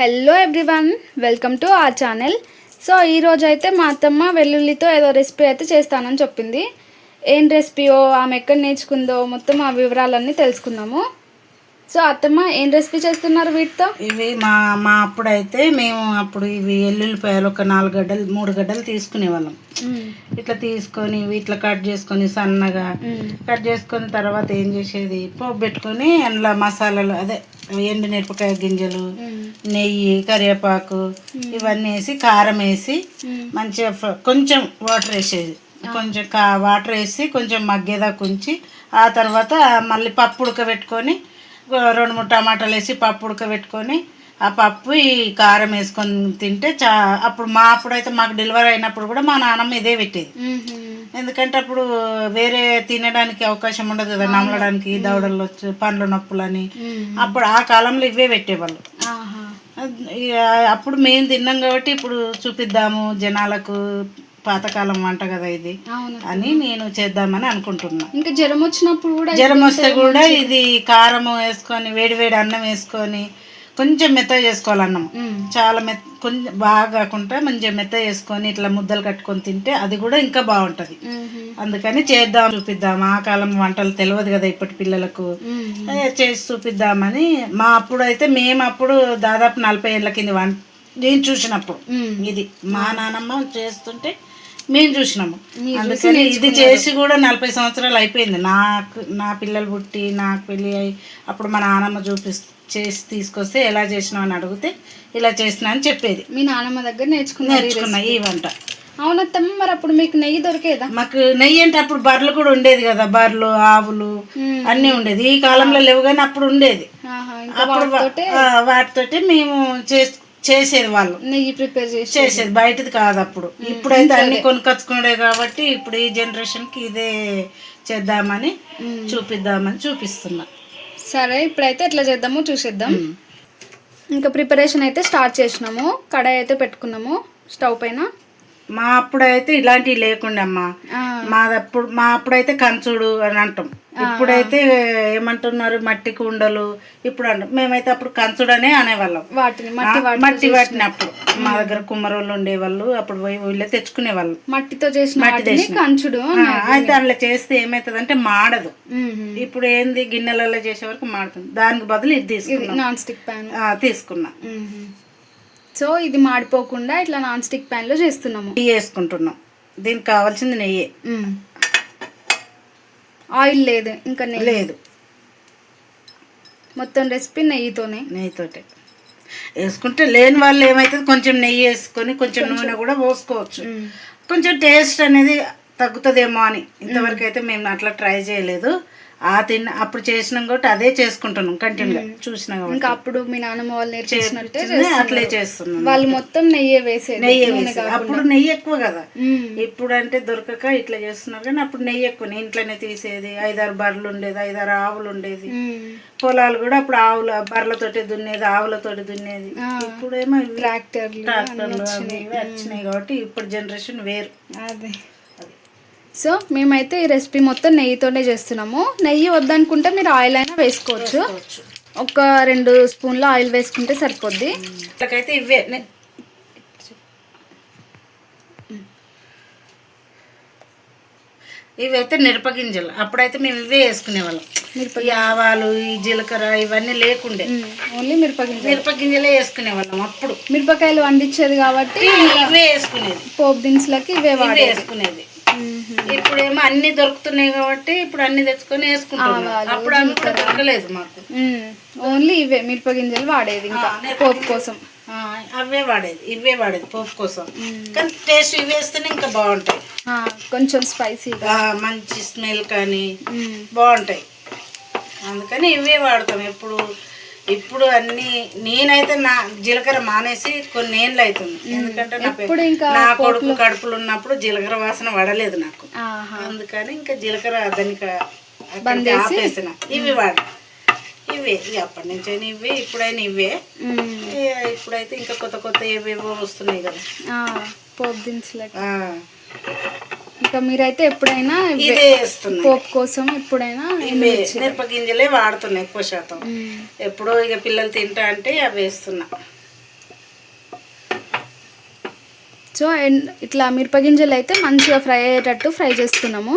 Hello everyone welcome to our channel so ఈరోజు అయితే మా అత్తమ్మ వెల్లుల్లితో ఏదో రెసిపీ అయితే చేస్తానని చెప్పింది. ఏం రెసిపీయో ఆమె ఎక్కడ నేర్చుకుందో మొత్తం ఆ వివరాలన్నీ తెలుసుకుందాము. సో అత్తమ్మ ఏం రెసిపీ చేస్తున్నారు వీటితో? ఇవి మా మా అప్పుడైతే మేము అప్పుడు ఇవి ఎల్లుల్లిపాయలు ఒక నాలుగు గడ్డలు మూడు గడ్డలు తీసుకునేవాళ్ళం. ఇట్లా తీసుకొని ఇట్లా కట్ చేసుకొని సన్నగా కట్ చేసుకొని తర్వాత ఏం చేసేది? పోపు పెట్టుకొని అందులో మసాలాలు అదే ఎండు మిరపకాయ గింజలు నెయ్యి కరివేపాకు ఇవన్నీ వేసి కారం వేసి మంచిగా కొంచెం వాటర్ వేసేది. కొంచెం కా వాటర్ వేసి కొంచెం మగ్గేదాకా ఉంచి ఆ తర్వాత మళ్ళీ పప్పు ఉడకబెట్టుకొని రెండు మూడు టమాటాలు వేసి పప్పు ఉడకబెట్టుకొని ఆ పప్పు ఈ కారం వేసుకొని తింటే చా అప్పుడు మా అప్పుడైతే మాకు డెలివరీ అయినప్పుడు కూడా మా నాన్నమ్మ ఇదే పెట్టేది. ఎందుకంటే అప్పుడు వేరే తినడానికి అవకాశం ఉండదు కదా నమలడానికి దవడలు వచ్చి పండ్ల నొప్పులని. అప్పుడు ఆ కాలంలో ఇవే పెట్టేవాళ్ళు. అప్పుడు మేము తిన్నాం కాబట్టి ఇప్పుడు చూపిద్దాము జనాలకు. పాతకాలం వంట కదా ఇది అని నేను చేద్దామని అనుకుంటున్నా. ఇంకా జ్వరం వచ్చినప్పుడు కూడా జ్వరం వస్తే కూడా ఇది కారం వేసుకొని వేడి వేడి అన్నం వేసుకొని కొంచెం మెత్తగా చేసుకోవాలి అన్నం. చాలా మెత్త కొంచెం బాగా కాకుండా మంచిగా మెత్త చేసుకొని ఇట్లా ముద్దలు కట్టుకొని తింటే అది కూడా ఇంకా బాగుంటది. అందుకని చేద్దాం చూపిద్దాం. ఆ కాలం వంటలు తెలియదు కదా ఇప్పటి పిల్లలకు. చేసి చూపిద్దామని మా అప్పుడు అయితే మేము అప్పుడు దాదాపు నలభై ఏళ్ళ కింద వంట నేను చూసినప్పుడు. ఇది. మా నానమ్మ చేస్తుంటే మేము చూసినాము. అందుకని ఇది చేసి కూడా నలభై సంవత్సరాలు అయిపోయింది. నాకు నా పిల్లలు పుట్టి నాకు పెళ్ళి అయి అప్పుడు మా నానమ్మ చూపి చేసి తీసుకొస్తే ఎలా చేసినావు అని అడిగితే ఇలా చేసినా అని చెప్పేది. మీ నాన్నమ్మ దగ్గర నేర్చుకున్నారు ఈ నేర్చుకున్నా ఈ వంట. అవునత్తమ్మ మరి అప్పుడు మీకు నెయ్యి దొరికేదా? మాకు నెయ్యి అంటే అప్పుడు బర్రెలు కూడా ఉండేది కదా బర్రెలు ఆవులు. అన్నీ ఉండేది. ఈ కాలంలో లేవు కానీ అప్పుడు ఉండేది. అప్పుడు వాటితోటి మేము చేస్- చేసేది వాళ్ళు. నెయ్యి ప్రిపేర్ చేసి చేసేది. బయటది కాదు అప్పుడు. ఇప్పుడైతే అన్ని కొనుకొచ్చుకునే కాబట్టి ఇప్పుడు ఈ జనరేషన్కి ఇదే చేద్దామని చూపిద్దామని చూపిస్తున్నా. సరే ఇప్పుడైతే ఎట్లా చేద్దామో చూసేద్దాం. ఇంకా ప్రిపరేషన్ అయితే స్టార్ట్ చేసినాము. కడాయి అయితే పెట్టుకున్నాము. స్టవ్ పైన. మా అప్పుడైతే ఇలాంటివి లేకుండే అమ్మా. మాదప్పుడు మా అప్పుడైతే కంచుడు అని అంటాం. ఇప్పుడైతే ఏమంటున్నారు మట్టి కుండలు ఇప్పుడు అంటాం. మేమైతే అప్పుడు కంచుడు అనే అనేవాళ్ళం మట్టి మట్టి వాటిని అప్పుడు మా దగ్గర కుమ్మరోళ్ళు ఉండేవాళ్ళు అప్పుడు పోయి వీళ్ళే తెచ్చుకునే వాళ్ళు మట్టితో చేసిన వాటిని కంచుడు అయితే అందులో చేస్తే ఏమవుతుంది అంటే మాడదు. ఇప్పుడు ఏంది గిన్నెలలో చేసే వరకు మాడుతుంది. దానికి బదులు ఇది తీసుకున్నా. తీసుకున్నా. సో ఇది మాడిపోకుండా ఇట్లా నాన్ స్టిక్ ప్యాన్లో చేస్తున్నాము. నెయ్యి వేసుకుంటున్నాం. దీనికి కావాల్సింది నెయ్యి. ఆయిల్ లేదు ఇంకా నెయ్యి. లేదు. మొత్తం రెసిపీ నెయ్యితోనే. నెయ్యితోటే. వేసుకుంటే లేని వాళ్ళు ఏమవుతుంది కొంచెం నెయ్యి వేసుకొని కొంచెం నూనె కూడా పోసుకోవచ్చు. కొంచెం టేస్ట్ అనేది తగ్గుతుందేమో అని. ఇంతవరకు అయితే మేము అట్లా ట్రై చేయలేదు. ఆ తిన్న అప్పుడు చేసినాం కాబట్టి అదే చేసుకుంటున్నాం కంటిన్యూగా చూసినాం కాబట్టి. ఇంకా అప్పుడు మీ నాన్నమ్మ వాళ్ళు చేస్తుంది, అట్లే చేస్తున్నాం వాళ్ళు మొత్తం నెయ్యి నెయ్యి వేసి కాకుండా. అప్పుడు నెయ్యి ఎక్కువ కదా. ఇప్పుడు అంటే దొరకక ఇట్లా చేస్తున్నారు కానీ అప్పుడు నెయ్యి ఎక్కువ. ఇంట్లోనే తీసేది. ఐదారు బర్రెలు ఉండేది ఐదారు ఆవులు ఉండేది. పొలాలు కూడా అప్పుడు ఆవుల బర్రెలతోటి దున్నేది ఆవులతోటి దున్నేది. ఇప్పుడేమో ట్రాక్టర్లు ట్రాక్టర్లు వచ్చినాయి. కాబట్టి ఇప్పుడు జనరేషన్ వేరు. అదే. సో మేమైతే ఈ రెసిపీ మొత్తం నెయ్యితోనే చేస్తున్నాము. నెయ్యి వద్దనుకుంటే మీరు ఆయిల్ అయినా వేసుకోవచ్చు. కావచ్చు. ఒక రెండు స్పూన్ల ఆయిల్ వేసుకుంటే సరిపోద్ది. ఇట్లకైతే ఇవే. ఇవైతే మిరపగింజలు అప్పుడైతే మేము ఇవే వేసుకునేవాళ్ళం ఈ ఆవాలు ఈ జీలకర్ర ఇవన్నీ లేకుండే. ఓన్లీ మిరపగింజ మిరపగింజలే వేసుకునేవాళ్ళం అప్పుడు. మిరపకాయలు వండించేది కాబట్టి ఇవే వేసుకునేది. పోపు దినుసులకి ఇవే వేసుకునేది. ఇప్పుడేమో అన్ని దొరుకుతున్నాయి కాబట్టి ఇప్పుడు అన్ని తెచ్చుకొని వేసుకుంటాం అప్పుడు అవి కూడా దొరకలేదు మాకు. ఓన్లీ ఇవే మిరపగింజలు వాడేది ఇంకా పోపు కోసం. ఆ, అవే వాడేది ఇవే వాడేది పోపు కోసం. కానీ టేస్ట్ ఇవి వేస్తేనే ఇంకా బాగుంటాయి. ఆ, కొంచెం స్పైసీగా. ఆ, మంచి స్మెల్ కానీ బాగుంటాయి. అందుకని ఇవే వాడతాం ఎప్పుడు. ఇప్పుడు అన్ని నేనైతే నా జీలకర్ర మానేసి కొన్ని ఏళ్ళు అవుతుంది. ఎందుకంటే నా కొడుకు కడుపులు ఉన్నప్పుడు జీలకర్ర వాసన పడలేదు నాకు. అందుకని ఇంకా జీలకర్ర దానికి ఆపేసిన. ఇవి వాడ. ఇవే. అప్పటి నుంచి అయినా ఇవే ఇప్పుడైనా ఇవే. ఇప్పుడైతే ఇంకా కొత్త కొత్త ఏవేవో వస్తున్నాయి కదా. ఇంకా మీరైతే ఎప్పుడైనా ఇదే పోపు కోసం ఎప్పుడైనా ఇవే మిరపగింజలే వాడుతున్నాయి ఎక్కువ శాతం. ఎప్పుడో ఇక పిల్లలు తింటా అంటే అవి వేస్తున్నా. సో అండ్ ఇట్లా మిరపగింజలు అయితే మంచిగా ఫ్రై అయ్యేటట్టు ఫ్రై చేసుకున్నాము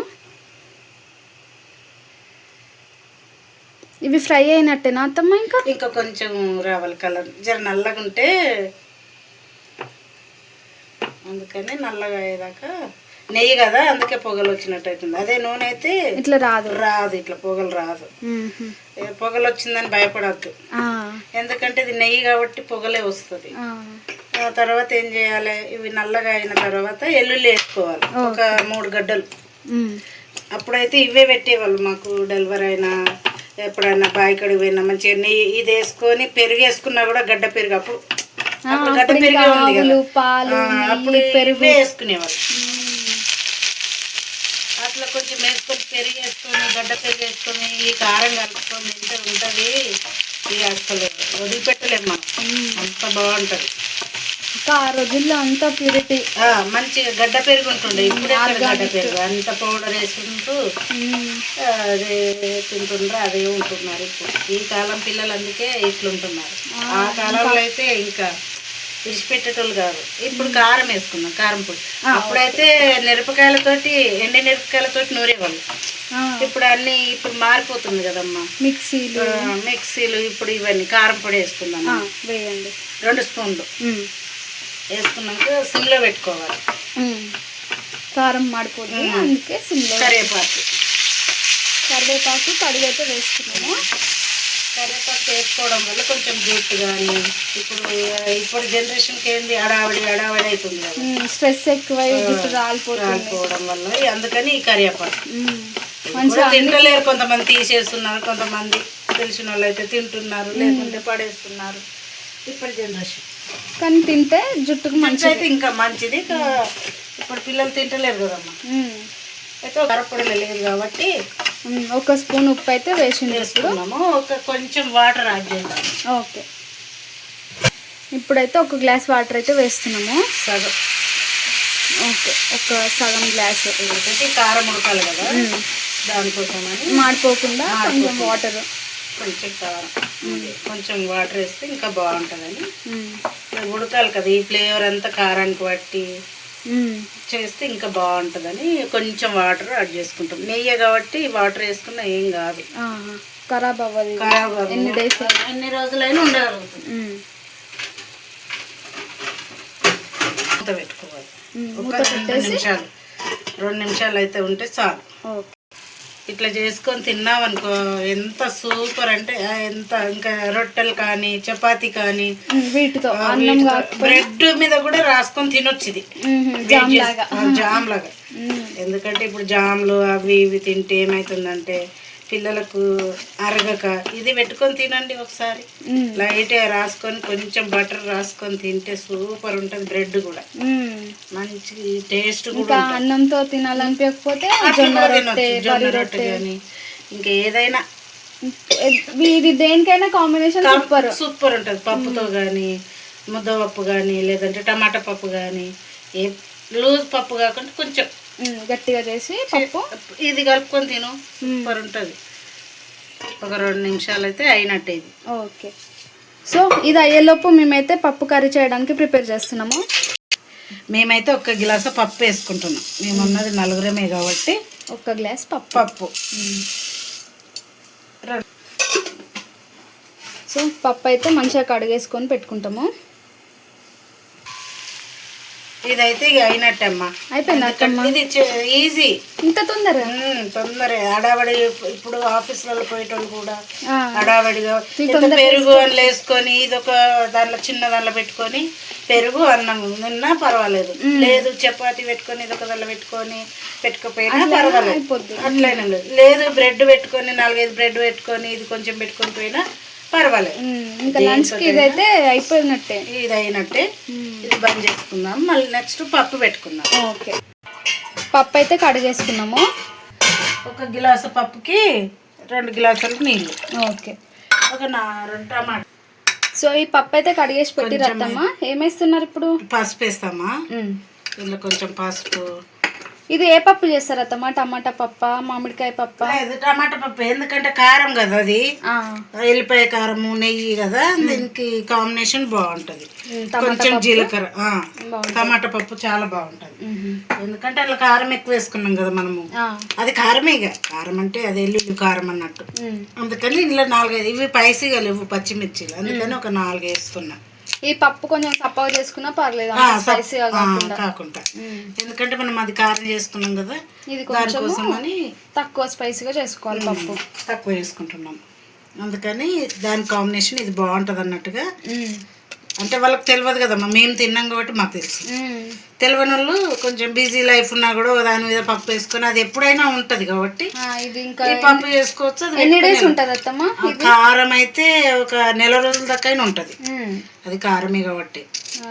ఇవి ఫ్రై అయినట్టేనా అత్తమ్మ ఇంకా? ఇంకా కొంచెం రావాలి కలర్. జర నల్లగా ఉంటే అందుకని నల్లగా అయ్యేదాకా నెయ్యి కదా అందుకే పొగలు వచ్చినట్టు అవుతుంది. అదే నూనె అయితే ఇట్లా రాదు. రాదు ఇట్లా పొగలు రాదు. పొగలు వచ్చిందని భయపడద్దు. ఎందుకంటే ఇది నెయ్యి కాబట్టి పొగలే వస్తుంది. ఆ. తర్వాత ఏం చేయాలి? ఇవి నల్లగా అయిన తర్వాత ఎల్లుల్లి వేసుకోవాలి. ఒక మూడు గడ్డలు. అప్పుడైతే ఇవే పెట్టేవాళ్ళు మాకు డెలివరీ అయినా ఎప్పుడైనా బాయికడికి పోయినా మంచిగా నెయ్యి ఇది వేసుకొని పెరుగు వేసుకున్నా కూడా గడ్డ పెరుగు. అప్పుడు అప్పుడు గడ్డ పెరుగే ఉంది కదా. అప్పుడు పెరుగు. వేసుకునేవాళ్ళు. వేసుకొని పెరుగు వేసుకొని గడ్డ పెరుగు వేసుకొని ఈ కారం కలుపుకొని తింటే ఉంటుంది. ఇక అసలు వదిలిపెట్టలేము మనం. అంత బాగుంటుంది. ఇంకా ఆ రోజుల్లో అంతా ప్యూరిటీ. ఆ, మంచిగా గడ్డ పెరుగు ఉంటుండే ఇప్పుడు గడ్డ పెరుగు. అంత పౌడర్ వేసుకుంటూ అదే తింటుండ్రు అదే ఉంటున్నారు ఇప్పుడు. ఈ కాలం పిల్లలు అందుకే ఇట్లుంటున్నారు. ఆ కాలంలో అయితే ఇంకా విడిచిపెట్టేటోళ్ళు కాదు. ఇప్పుడు కారం వేసుకున్నాం కారం పొడి. అప్పుడైతే మిరపకాయలతోటి ఎండి మిరపకాయలతోటి నూరేవాళ్ళు. ఇప్పుడు అన్ని ఇప్పుడు మారిపోతుంది కదమ్మా. మిక్సీలు. మిక్సీలు ఇప్పుడు ఇవన్నీ కారం పొడి వేసుకుందాం వేయండి. రెండు స్పూన్లు. వేసుకున్నాక సిమ్లో పెట్టుకోవాలి. కారం మాడిపోతుంది అందుకే సిమ్లో. కరివేపాకు. కరివేపాకు కడుగు అయితే వేసుకున్నాము కరివేపాకు వేసుకోవడం వల్ల కొంచెం జుట్టు కానీ ఇప్పుడు ఇప్పుడు జనరేషన్కి ఏంది? అడావిడి అడావిడి అవుతుంది కదా. స్ట్రెస్ ఎక్కువై జుట్టు రాలిపోవడం వల్ల అందుకని ఈ కరివేపాకు. తింటలేరు కొంతమంది తీసేస్తున్నారు కొంతమంది. తెలిసిన వాళ్ళు అయితే తింటున్నారు లేకుంటే పడేస్తున్నారు. ఇప్పుడు జనరేషన్ కానీ తింటే జుట్టుకు మంచి అయితే ఇంకా మంచిది. ఇప్పుడు పిల్లలు తింటలేరు కదమ్మా. మ్మ్. అయితే కరపొడి లేదు కాబట్టి. ఒక స్పూన్ ఉప్పు అయితే వేసింది వేసుకున్నాము ఒక కొంచెం వాటర్ యాడ్ చేద్దాం. ఓకే. ఇప్పుడైతే ఒక గ్లాస్ వాటర్ అయితే వేస్తున్నాము సగం. ఓకే. ఒక సగం గ్లాస్ ఎందుకంటే కారం ఉడకాలి కదా. దానికోసమని మాడిపోకుండా కొంచెం వాటర్. కొంచెం కారం. కొంచెం వాటర్ వేస్తే ఇంకా బాగుంటుందని. ఉడకాలి కదా ఈ ఫ్లేవర్ అంతా కారానికి బట్టి. చేస్తే ఇంకా బాగుంటుందని కొంచెం వాటర్ యాడ్ చేసుకుంటాం. నెయ్యి కాబట్టి వాటర్ వేసుకున్నా ఏం కాదు. ఖరాబ్ అవ్వదు. ఖరాబ్ అవ్వదు. ఎన్ని డేస్? ఎన్ని రోజులైనా ఉండగలుగుతుంది పెట్టుకోవాలి. ఒక రెండు నిమిషాలు. రెండు నిమిషాలు అయితే ఉంటే చాలు. ఓకే. ఇట్లా చేసుకొని తిన్నామనుకో ఎంత సూపర్ అంటే ఎంత ఇంకా రొట్టెలు కానీ చపాతీ కానీ వీటితో బ్రెడ్ మీద కూడా రాసుకొని తినొచ్చు ఇది. జామ్ లాగా. జామ్ లాగా. ఎందుకంటే ఇప్పుడు జామ్లు అవి ఇవి తింటే ఏమవుతుందంటే పిల్లలకు అరగక ఇది పెట్టుకొని తినండి ఒకసారి. లైట్గా రాసుకొని కొంచెం బటర్ రాసుకొని తింటే సూపర్ ఉంటుంది బ్రెడ్ కూడా. మంచి టేస్ట్ కూడా అన్నంతో తినాలనిపించకపోతే జొన్న రొట్టె కానీ ఇంకా ఏదైనా. ఇది దేనికైనా కాంబినేషన్ సూపర్. సూపర్ ఉంటుంది పప్పుతో కానీ ముద్దపప్పు కానీ లేదంటే టమాటా పప్పు కానీ ఏ లూజ్ పప్పు కాకుండా కొంచెం గట్టిగా చేసి పప్పు. ఇది కలుపుకొని తిను. సూపర్ ఉంటుంది. ఒక రెండు నిమిషాలు అయితే అయినట్టే ఇది. ఓకే. సో ఇది అయ్యేలోపు మేమైతే పప్పు కర్రీ చేయడానికి ప్రిపేర్ చేస్తున్నాము. మేమైతే ఒక గిలాస పప్పు వేసుకుంటున్నాం. మేము ఉన్నది నలుగురమే కాబట్టి ఒక గ్లాస్ పప్పు. పప్పు. సో పప్పు అయితే మంచిగా కడిగేసుకొని పెట్టుకుంటాము. ఇదైతే ఇక అయినట్టే అమ్మా అయిపోయింది ఇది ఈజీ. ఇంత తొందర? తొందర. హడావడి ఇప్పుడు ఆఫీసులలో పోయేటోళ్ళు కూడా హడావడిగా ఎంత పెరుగు అని వేసుకొని ఇది ఒక దాంట్లో చిన్న దాంట్లో పెట్టుకొని పెరుగు అన్నం నిన్నా పర్వాలేదు. లేదు చపాతి పెట్టుకొని ఇది ఒక దాంట్లో పెట్టుకొని పెట్టుకోపోయినా పర్వాలేదు. అట్లనే లేదు. లేదు బ్రెడ్ పెట్టుకొని నాలుగైదు బ్రెడ్ పెట్టుకొని ఇది కొంచెం పెట్టుకొని పోయినా పర్వాలేదు. ఇంకా లంచ్కి ఇదైతే అయిపోయినట్టే. ఇది అయినట్టే ఇది బంద్ చేసుకుందాం. మళ్ళీ నెక్స్ట్ పప్పు పెట్టుకుందాం. ఓకే. పప్పు అయితే కడిగేసుకున్నాము ఒక గిలాసు పప్పుకి రెండు గ్లాసులు నీళ్ళు. ఓకే. ఒక నా రెండు టమాటా. సో ఈ పప్పు అయితే కడిగేసి పెట్టి రత్తమ్మ ఏమేస్తున్నారు ఇప్పుడు? పసుపు వేస్తామా? ఇందులో కొంచెం పసుపు. ఇది ఏ పప్పు చేస్తారు అత్తమ్మ టమాటా పప్ప? మామిడికాయ పప్ప? లేదు టమాటా పప్పు. ఎందుకంటే కారం కదా అది. ఎల్లిపాయ కారము నెయ్యి కదా. దీనికి కాంబినేషన్ బాగుంటది. కొంచెం జీలకర్ర. టమాటా పప్పు చాలా బాగుంటది. ఎందుకంటే అట్లా కారం ఎక్కువ వేసుకున్నాం కదా మనము. అది కారమే కారం అంటే అది ఎల్లుల్లి కారం అన్నట్టు. అందుకని ఇందులో నాలుగైదు. ఇవి పైసీగా లేవు పచ్చిమిర్చిలు. అందుకని ఒక నాలుగు వేస్తున్నా. ఈ పప్పు కొంచెం సప్పగా చేసుకున్నా పర్లేదు స్పైసీగా కాకుండా. ఎందుకంటే మనం అది కారం చేసుకున్నాం కదా ఇది కొంచెం అని తక్కువ స్పైసీగా చేసుకోవాలి పప్పు తక్కువ వేసుకుంటున్నాం అందుకని దాని కాంబినేషన్ ఇది బాగుంటుంది అన్నట్టుగా. అంటే వాళ్ళకి తెలియదు కదమ్మా మేము తిన్నాం కాబట్టి మాకు తెలుసు. తెలియని వాళ్ళు కొంచెం బిజీ లైఫ్ ఉన్నా కూడా దాని మీద పప్పు వేసుకొని అది ఎప్పుడైనా ఉంటది కాబట్టి పప్పు చేసుకోవచ్చు కారం అయితే ఒక నెల రోజుల దాకా అయినా ఉంటది. అది కారమే కాబట్టి.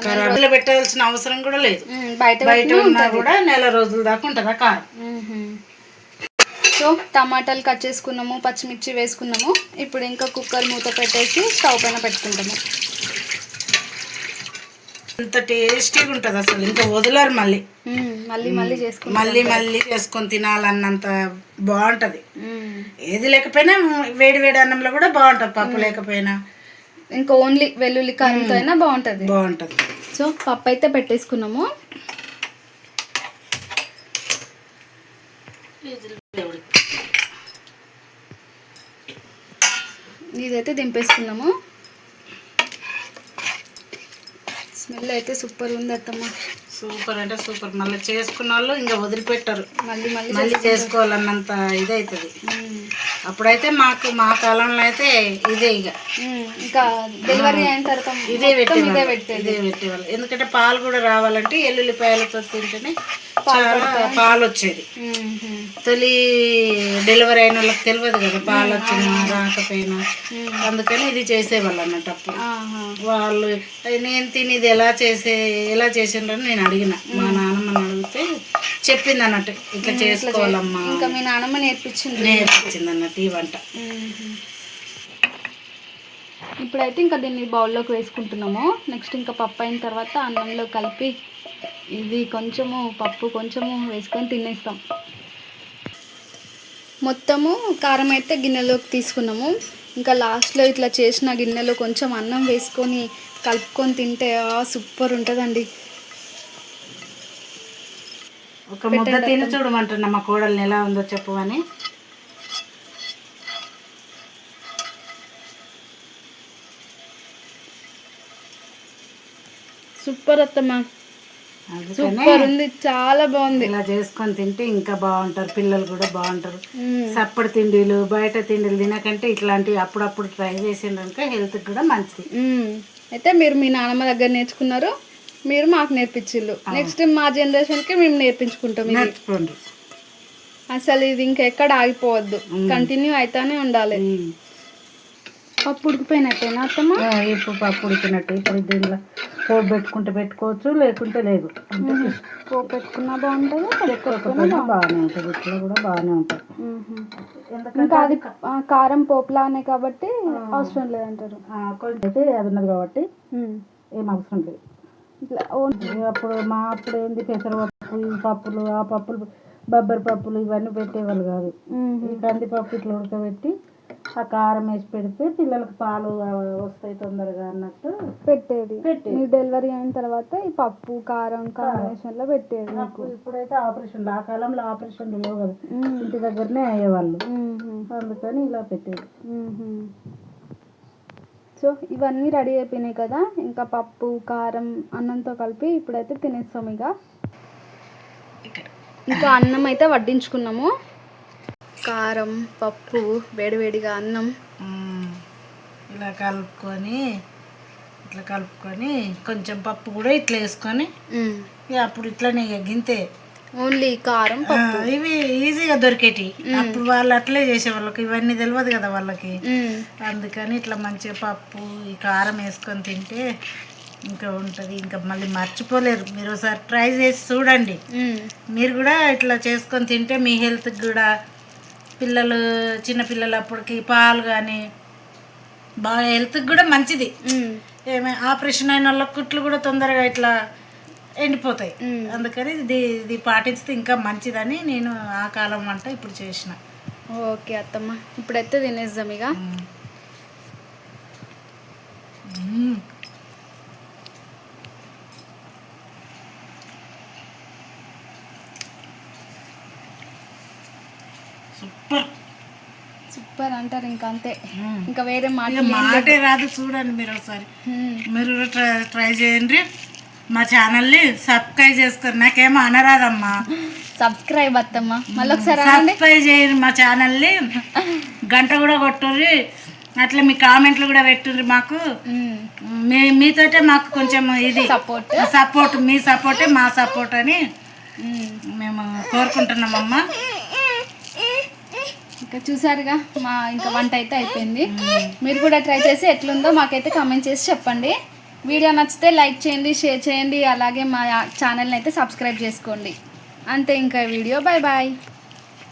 కరాబీలో పెట్టాల్సిన అవసరం కూడా లేదు. బయట బయట ఉన్నా కూడా నెల రోజుల దాకా ఉంటుంది ఆ కారం. సో టమాటాలు కట్ చేసుకున్నాము పచ్చిమిర్చి వేసుకున్నాము. ఇప్పుడు ఇంకా కుక్కర్ మూత పెట్టేసి స్టవ్ పైన పెట్టుకుంటాము. అంత టేస్టీగా ఉంటుంది అసలు. ఇంకా వదలరు మళ్ళీ. మళ్ళీ మళ్ళీ చేసుకుంటాం మళ్ళీ మళ్ళీ చేసుకొని తినాలన్నంత బాగుంటది. ఏది లేకపోయినా వేడి వేడి అన్నంలో కూడా బాగుంటది పప్పు లేకపోయినా. ఇంకా ఓన్లీ వెల్లుల్లి కారంతో అయినా బాగుంటుంది. బాగుంటది. సో పప్పు అయితే పెట్టేసుకున్నాము. ఇదైతే దింపేసుకున్నాము. స్మెల్ అయితే సూపర్ ఉంది అత్తమ్మ. సూపర్ అంటే సూపర్. మళ్ళీ చేసుకున్న వాళ్ళు ఇంకా వదిలిపెట్టరు. మళ్ళీ మళ్ళీ మళ్ళీ చేసుకోవాలన్నంత ఇదవుతుంది మ్మ్. అప్పుడైతే మాకు మా కాలంలో అయితే ఇదే ఇక. ఇంకా డెలివరీ అయిన తర్వాత ఇదే మొత్తం ఇదే పెట్టేది. ఇదే పెట్టేవాళ్ళు. ఎందుకంటే పాలు కూడా రావాలంటే ఎల్లుల్లిపాయలతో తింటేనే చాలా పాలు వచ్చేది. తొలి డెలివరీ అయిన వాళ్ళకి తెలియదు కదా పాలు వచ్చినా రాకపోయినా. అందుకని ఇది చేసేవాళ్ళు అన్నట్టు. అప్పుడు. వాళ్ళు "అది నేను తిని ఇది ఎలా చేసే ఎలా చేసిండ్రని నేను అడిగిన. మా నాన్నమ్మని అడిగితే చెప్పింది అన్నట్టు ఇట్లా చేసుకోవాలమ్మా. ఇంకా మీ నాన్నమ్మ నేర్పించింది. నేర్పించింది అన్నట్టు ఈ వంట. ఇప్పుడైతే ఇంకా దీన్ని బౌల్లోకి వేసుకుంటున్నాము. నెక్స్ట్ ఇంకా పప్పు అయిన తర్వాత అన్నంలో కలిపి ఇది కొంచెము పప్పు కొంచెము వేసుకొని తినేస్తాం. మొత్తము కారం అయితే గిన్నెలోకి తీసుకున్నాము. ఇంకా లాస్ట్లో ఇట్లా చేసిన గిన్నెలో కొంచెం అన్నం వేసుకొని కలుపుకొని తింటే సూపర్ ఉంటుందండి. ఒక ముద్ద తిని చూడమంటున్నా మా కోడల్ని ఎలా ఉందో చెప్పమని సూపర్ అత్తమ్మ. సూపర్ ఉంది చాలా బాగుంది. ఇలా చేసుకొని తింటే ఇంకా బాగుంటారు పిల్లలు కూడా బాగుంటారు. సప్పటి తిండిలు బయట తిండిలు తినకంటే ఇట్లాంటివి అప్పుడప్పుడు ట్రై చేసిండ్రనుక హెల్త్కి కూడా మంచిది. అయితే మీరు మీ నాన్నమ్మ దగ్గర నేర్చుకున్నారు? మీరు మాకు నేర్పించిల్లు నెక్స్ట్ మా జనరేషన్కి మేము నేర్పించుకుంటాం ఇది. నేర్చుకోండి. అసలు ఇది ఇంకెక్కడ ఆగిపోవద్దు. కంటిన్యూ అయితేనే ఉండాలి. పప్పు ఉడికిపోయినట్టేనా అత్తమ్మ? ఆ, ఇప్పుడు పప్పు ఉడికినట్టు. ఇప్పుడు దీనిలో పోపు పెట్టుకుంటే పెట్టుకోవచ్చు లేకుంటే లేదు. అంటే పోపు పెట్టుకున్నా బాగుంటుంది పెట్టుకోకపోయినా బాగానే ఉంటుంది. ఇట్లా కూడా బాగానే ఉంటుంది. ఇంకా అది ఆ, కారం పోపులానే కాబట్టి అవసరం లేదంటారు. ఆ, కొంచెం అయితే అది ఉన్నది కాబట్టి మ్మ్. ఏం అవసరం లేదు. ఇట్లా అప్పుడు మా అప్పుడు ఏంది పెసరపప్పు ఈ పప్పులు ఆ పప్పులు బొబ్బరి పప్పులు ఇవన్నీ పెట్టేవాళ్ళు కాదు. ఈ కందిపప్పు ఇట్లా ఉడకబెట్టి ఆ కారం వేసి పెడితే పిల్లలకు పాలు వస్తాయి తొందరగా అన్నట్టు పెట్టేది పెట్టేది. డెలివరీ అయిన తర్వాత ఈ పప్పు కారం కాంబినేషన్లో పెట్టేది ఇప్పుడైతే ఆపరేషన్లు ఆ కాలంలో ఆపరేషన్లు లేవు కదా. ఇంటి దగ్గరనే అయ్యేవాళ్ళు. అందుకని ఇలా పెట్టేది. సో ఇవన్నీ రెడీ అయిపోయినాయి కదా. ఇంకా పప్పు కారం అన్నంతో కలిపి ఇప్పుడైతే తినేస్తాం ఇక. ఇంకా అన్నం అయితే వడ్డించుకున్నాము. కారం పప్పు వేడివేడిగా అన్నం. ఇలా కలుపుకొని ఇట్లా కలుపుకొని కొంచెం పప్పు కూడా ఇట్లా వేసుకొని అప్పుడు ఇట్లనే గింతే. ఓన్లీ కారం ఇవి ఈజీగా దొరికేటి అప్పుడు వాళ్ళు అట్లే చేసేవాళ్ళకి. ఇవన్నీ తెలియదు కదా వాళ్ళకి. అందుకని ఇట్లా మంచిగా పప్పు ఈ కారం వేసుకొని తింటే ఇంకా ఉంటుంది. ఇంకా మళ్ళీ మర్చిపోలేరు. మీరు ఒకసారి ట్రై చేసి చూడండి. మీరు కూడా ఇట్లా చేసుకొని తింటే మీ హెల్త్కి కూడా పిల్లలు చిన్న పిల్లలు అప్పటికి పాలు కానీ బాగా హెల్త్కి కూడా మంచిది. ఏమే ఆపరేషన్ అయిన వాళ్ళ కుట్లు కూడా తొందరగా ఇట్లా ఎండిపోతాయి. అందుకని ఇది ఇది పాటిస్తే ఇంకా మంచిదని నేను ఆ కాలం వంట ఇప్పుడు చేసిన ఓకే అత్తమ్మ ఇప్పుడైతే తినేద్దాం ఇక. సూపర్ సూపర్ అంటారు ఇంకా అంతే. ఇంకా వేరే మాట మాటే రాదు చూడండి మీరు ఒకసారి. మీరు ట్రై చేయండి మా ఛానల్ని సబ్స్క్రైబ్ చేసుకోండి నాకేమో అనరాదమ్మా. సబ్స్క్రైబ్ అత్తమ్మ. మళ్ళీ ఒకసారి సబ్స్క్రైబ్ చేయండి మా ఛానల్ని. గంట కూడా కొట్టుర్రి. అట్లా మీ కామెంట్లు కూడా పెట్టుర్రి మాకు. మీ మీతోటే మాకు కొంచెం ఇది. సపోర్ట్ సపోర్ట్ మీ సపోర్టే మా సపోర్ట్ అని. మేము కోరుకుంటున్నామమ్మా. ఇంకా చూసారుగా మా ఇంకా వంట అయితే అయిపోయింది. మీరు కూడా ట్రై చేసి ఎట్లుందో మాకైతే కామెంట్ చేసి చెప్పండి. వీడియో నచ్చితే లైక్ చేయండి షేర్ చేయండి అలాగే మా ఛానల్ని అయితే సబ్స్క్రైబ్ చేసుకోండి. అంతే ఇంకా వీడియో. Bye bye